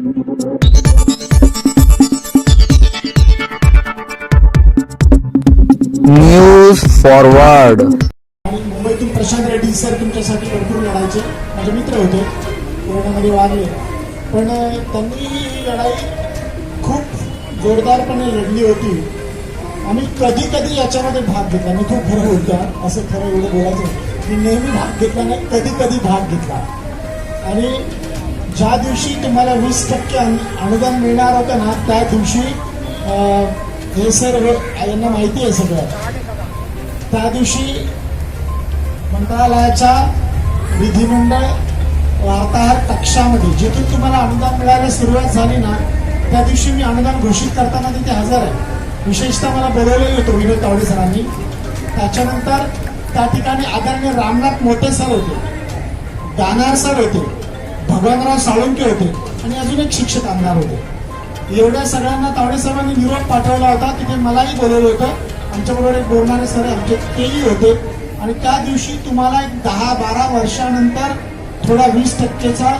News forward आणि मुंबईतून Prashant Reddy sir तुमच्यासाठी भरपूर लढायचे. माझे मित्र होते. कोरोनामध्ये वागले पण त्यांनी ही लढाई खूप जोरदारपणे लढली होती. आणि कधी कधी याच्यामध्ये भाग घेतला. मी खूप खरं होत्या असं खरं एवढं बोलायचं मी नेहमी भाग घेतला नाही कधी कधी भाग घेतला. आणि ज्या दिवशी तुम्हाला वीस टक्के अनु- अनुदान मिळणार होतं ना त्या दिवशी हे सर यांना माहिती आहे सगळं. त्या दिवशी मंत्रालयाच्या विधिमंडळ वार्ताहर कक्षामध्ये जिथून तुम्हाला अनुदान मिळायला सुरुवात झाली ना त्या दिवशी मी अनुदान घोषित करताना तिथे हजर आहे. विशेषतः मला बोलवलेलं होतं विनोद तावडे सरांनी. त्याच्यानंतर त्या ठिकाणी आदरणीय रामनाथ मोठे सर होते. दानार सर होते. भगवानराव साळुंके होते आणि अजून एक शिक्षक आमदार होते. एवढ्या सगळ्यांना तावडे साहेबांनी निरोप पाठवला होता तिथे मलाही बोलवलं होतं. आमच्याबरोबर एक बोलणारे सर आमचे तेही होते. आणि त्या दिवशी तुम्हाला एक दहा बारा वर्षानंतर थोडा वीस टक्केचा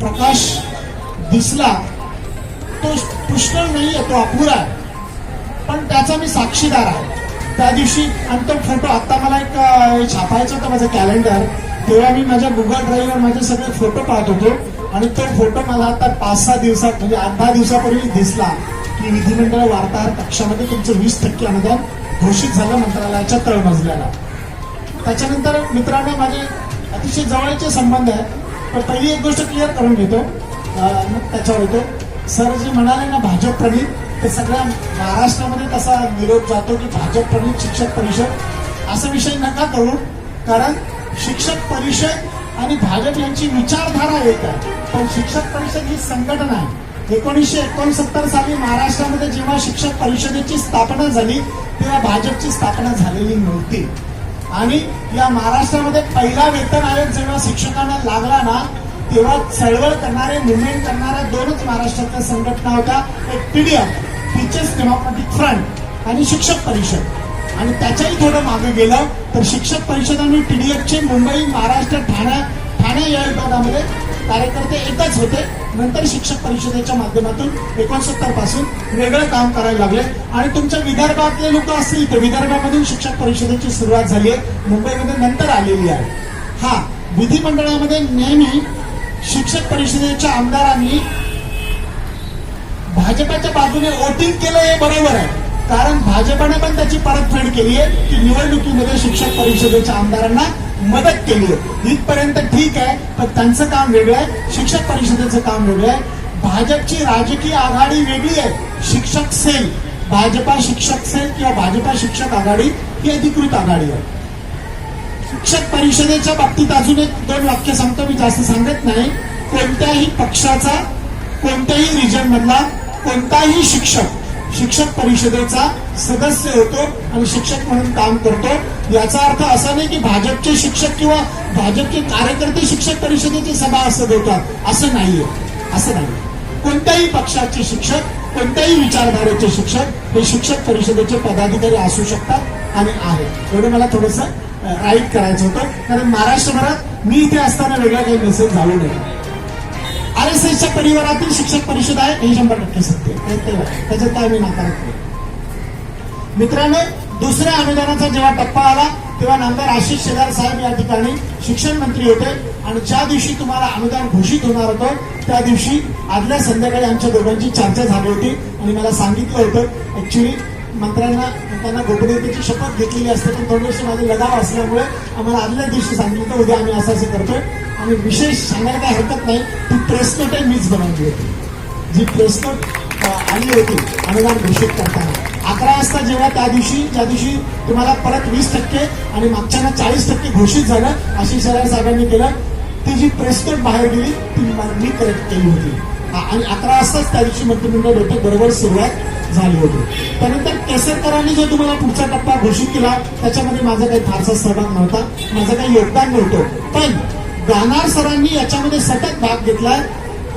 प्रकाश दिसला. तो पुष्कळ नाही आहे तो अपुरा आहे. पण त्याचा मी साक्षीदार आहे. त्या दिवशी आणि तो फोटो आता मला एक छापायचा होता माझं कॅलेंडर. तेव्हा मी माझ्या गुगल ड्राईव्हवर माझे सगळे फोटो पाहत होतो. आणि तो फोटो मला आता पाच सहा दिवसात म्हणजे आठ दहा दिवसापूर्वी दिसला. की विधिमंडळ वार्ताहर कक्षामध्ये तुमचं वीस टक्के अनुदान घोषित झालं मंत्रालयाच्या तळमजल्याला. त्याच्यानंतर मित्रांनो माझे अतिशय जवळचे संबंध आहे पण पहिली एक गोष्ट क्लिअर करून घेतो. मग त्याच्यावर येतो. सर जे म्हणाले ना भाजप प्रणित ते सगळ्या महाराष्ट्रामध्ये तसा निरोप जातो की भाजप प्रणित शिक्षक परिषद. असा विषय नका करू. कारण शिक्षक परिषद आणि भाजप यांची विचारधारा एक आहे. पण शिक्षक परिषद ही संघटना आहे. एकोणीसशे एकोणसत्तर साली महाराष्ट्रामध्ये जेव्हा शिक्षक परिषदेची स्थापना झाली तेव्हा भाजपची स्थापना झालेली नव्हती. आणि या महाराष्ट्रामध्ये पहिला वेतन आयोग जेव्हा शिक्षकांना लागला ना तेव्हा चळवळ करणारे मुवमेंट करणाऱ्या दोनच महाराष्ट्रातल्या संघटना होत्या. एक पीडीएफ टीचर्स डेमोक्रॅटिक फ्रंट आणि शिक्षक परिषद. आणि त्याच्याही थोडं मागे गेलं. तर शिक्षक परिषद आणि टीडीएफचे मुंबई महाराष्ट्र ठाणे ठाणे या विभागामध्ये कार्यकर्ते एकच होते. नंतर शिक्षक परिषदेच्या माध्यमातून एकोणसत्तरपासून वेगळं काम करायला लागले. आणि तुमच्या विदर्भातले लोक असतील तर विदर्भामधून शिक्षक परिषदेची सुरुवात झाली आहे. मुंबईमध्ये नंतर आलेली आहे. हा विधिमंडळामध्ये नेहमी शिक्षक परिषदेच्या आमदारांनी भाजपाच्या बाजूने वोटिंग केलं हे बरोबर आहे. कारण भाजपाने पण त्याची परतफेड केली आहे. की निवडणुकीमध्ये शिक्षक परिषदेच्या आमदारांना मदत केली आहे. इथपर्यंत ठीक आहे पण त्यांचं काम वेगळं आहे. शिक्षक परिषदेचं काम वेगळं आहे. भाजपची राजकीय आघाडी वेगळी आहे. शिक्षक सेल भाजपा शिक्षक सेल किंवा भाजपा शिक्षक आघाडी ही अधिकृत आघाडी आहे. शिक्षक परिषदेच्या बाबतीत अजून एक दोन वाक्य सांगतो मी जास्त सांगत नाही. कोणत्याही पक्षाचा कोणत्याही रिजन मधला कोणताही शिक्षक शिक्षक परिषदेचा सदस्य होतो आणि शिक्षक म्हणून काम करतो. याचा अर्थ असा नाही की भाजपचे शिक्षक किंवा भाजपचे कार्यकर्ते शिक्षक परिषदेची सभा असत होतात. असं नाहीये. असं नाही कोणत्याही पक्षाचे शिक्षक कोणत्याही विचारधारेचे शिक्षक हे शिक्षक परिषदेचे पदाधिकारी असू शकतात आणि आहेत. एवढं मला थोडस राईट करायचं होतं. कारण महाराष्ट्रभरात मी इथे असताना वेगळा काही मेसेज झालो नाही. आर एस एसच्या परिवारातील शिक्षक परिषद आहे हे शंभर टक्के सत्य त्याच्यात काय मी नाकारत मित्रांनो दुसऱ्या अनुदानाचा जेव्हा टप्पा आला तेव्हा नामदार आशिष शेलार साहेब या ठिकाणी शिक्षण मंत्री होते. आणि ज्या दिवशी तुम्हाला अनुदान घोषित होणार होतं त्या दिवशी आदल्या संध्याकाळी आमच्या दोघांची चर्चा झाली होती. आणि मला सांगितलं होतं ऍक्च्युली मंत्र्यांना त्यांना गोपनीयतेची शपथ घेतलेली असते पण थोडेसे माझे लगाव असल्यामुळे आम्हाला आदल्या दिवशी सांगितलं होतं उद्या आम्ही असं असं करतोय. आणि विशेष सांगायला काही हरकत नाही ती प्रेस मीच बनवली होती जी प्रेस आली होती अनुदान घोषित करताना. अकरा वाजता जेव्हा त्या दिवशी ज्या दिवशी तुम्हाला परत वीस टक्के आणि मागच्याना चाळीस टक्के घोषित झालं आशिष शेलार साहेबांनी केलं ती जी प्रेस बाहेर गेली ती मी करेक्ट केली होती. आणि अकरा वाजताच त्या दिवशी मंत्रिमंडळ बैठक बरोबर सुरुवात झाली होती. त्यानंतर केसरकरांनी जो तुम्हाला पुढचा टप्पा घोषित केला त्याच्यामध्ये माझा काही फारसा सहभाग नव्हता माझं काही योगदान नव्हतं. पण गाणार सरांनी याच्यामध्ये सतत भाग घेतलाय.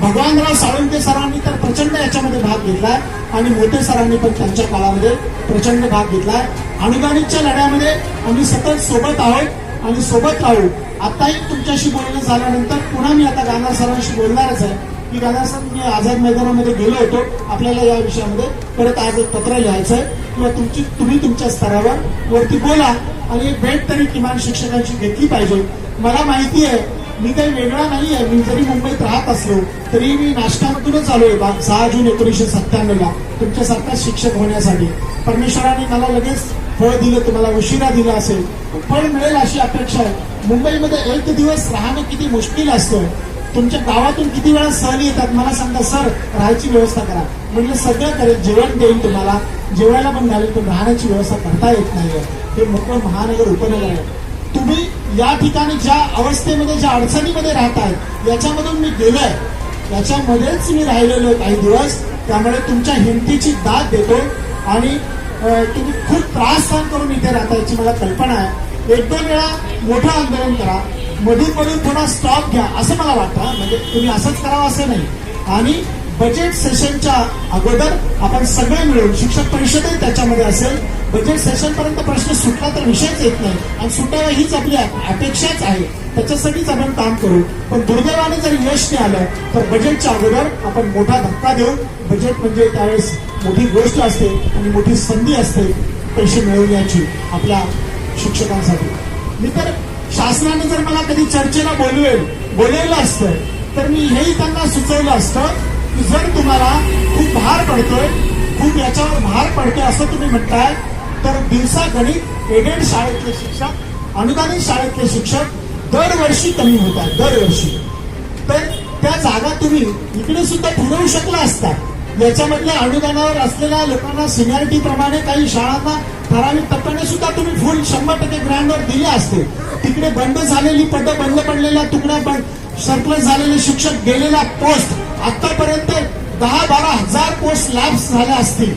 भगवानराव साळुंके सरांनी तर प्रचंड याच्यामध्ये भाग घेतलाय आणि मोठे सरांनी पण त्यांच्या काळामध्ये प्रचंड भाग घेतलाय. अनुदानितच्या लढ्यामध्ये आम्ही सतत सोबत आहोत आणि सोबत राहू. आताही तुमच्याशी बोलणं झाल्यानंतर पुन्हा मी आता गाणार सरांशी बोलणारच आहे. की दादासाहेब मी आझाद मैदानामध्ये गेलो होतो. आपल्याला या विषयामध्ये परत आज एक पत्र लिहायचं आहे. किंवा तुमची तुम्ही तुमच्या स्तरावर वरती बोला आणि एक भेट तरी किमान शिक्षकांची घेतली पाहिजे. मला माहिती आहे मी काही वेगळा नाही आहे. मी जरी मुंबईत राहत असलो तरी मी नाशकामधूनच आहे. बा सहा जून एकोणीसशे सत्त्याण्णवला तुमच्यासारखा शिक्षक होण्यासाठी. परमेश्वराने मला लगेच फळ दिलं तुम्हाला उशिरा दिलं असेल. फळ मिळेल अशी अपेक्षा आहे. मुंबईमध्ये एक दिवस राहणं किती मुश्किल असतं? तुमच्या गावातून किती वेळा सहल येतात? मला सांगा सर राहायची व्यवस्था करा. म्हणजे सगळं करेल जेवण देईल तुम्हाला. जेवायला पण घालेल पण राहण्याची व्यवस्था करता येत नाहीये. हे मोकळं महानगर उपनगर आहे. तुम्ही या ठिकाणी ज्या अवस्थेमध्ये ज्या अडचणीमध्ये राहत आहेत याच्यामधून मी गेलोय. याच्यामध्येच मी राहिलेलो काही दिवस. त्यामुळे तुमच्या हिमतीची दाद देतो. आणि तुम्ही खूप त्रास सहन करून इथे राहता याची मला कल्पना आहे. एक दोन वेळा मोठं आंदोलन करा. मधून मधून थोडा स्टॉप घ्या असं मला वाटतं. म्हणजे तुम्ही असंच करावं असं नाही. आणि बजेट सेशनच्या अगोदर आपण सगळे मिळून शिक्षक परिषदही त्याच्यामध्ये असेल बजेट सेशन पर्यंत प्रश्न सुटला तर विषयच येत नाही. आणि सुटावा हीच आपली अपेक्षाच आहे. त्याच्यासाठीच आपण काम करू. पण दुर्दैवाने जर यश नाही आलं तर बजेटच्या अगोदर आपण मोठा धक्का देऊ बजेट म्हणजे त्यावेळेस मोठी गोष्ट असते आणि मोठी संधी असते पैसे मिळवण्याची आपल्या शिक्षकांसाठी. मी तर शासनाने जर मला कधी चर्चेला बोलवेल बोलवलं असतं तर मी हेही त्यांना सुचवलं असतं की जर तुम्हाला खूप भार पडतोय खूप याच्यावर भार पडतोय असं तुम्ही म्हणताय तर दिवसा गणित एडेड शाळेतले शिक्षक अनुदानित शाळेतले शिक्षक दरवर्षी कमी होत आहेत दरवर्षी. तर त्या जागा तुम्ही इकडे सुद्धा ठरवू शकला असता. याच्यामधल्या अनुदानावर असलेल्या लोकांना सिनियरिटी प्रमाणे काही शाळांना ठराविक टप्प्याने सुद्धा तुम्ही फुल शंभर टक्के ग्रँडवर दिले असते. तिकडे बंद झालेली पद बंद पडलेल्या तुकड्या पण सरप्लस झालेले शिक्षक गेलेला पोस्ट आतापर्यंत दहा बारा हजार पोस्ट लॅब्स झाल्या असतील.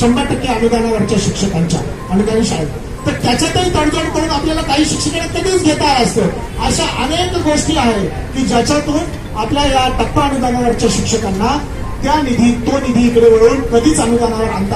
शंभर टक्के अनुदानावरच्या शिक्षकांच्या अनुदानी शाळेत. तर त्याच्यातही तडजोड करून आपल्याला काही शिक्षकांना कधीच घेता आलं असतं अशा अनेक गोष्टी आहेत की ज्याच्यातून आपल्या या टप्पा अनुदानावरच्या शिक्षकांना त्या निधी तो निधी इकडे वळून कधीच अनुदानावर आणता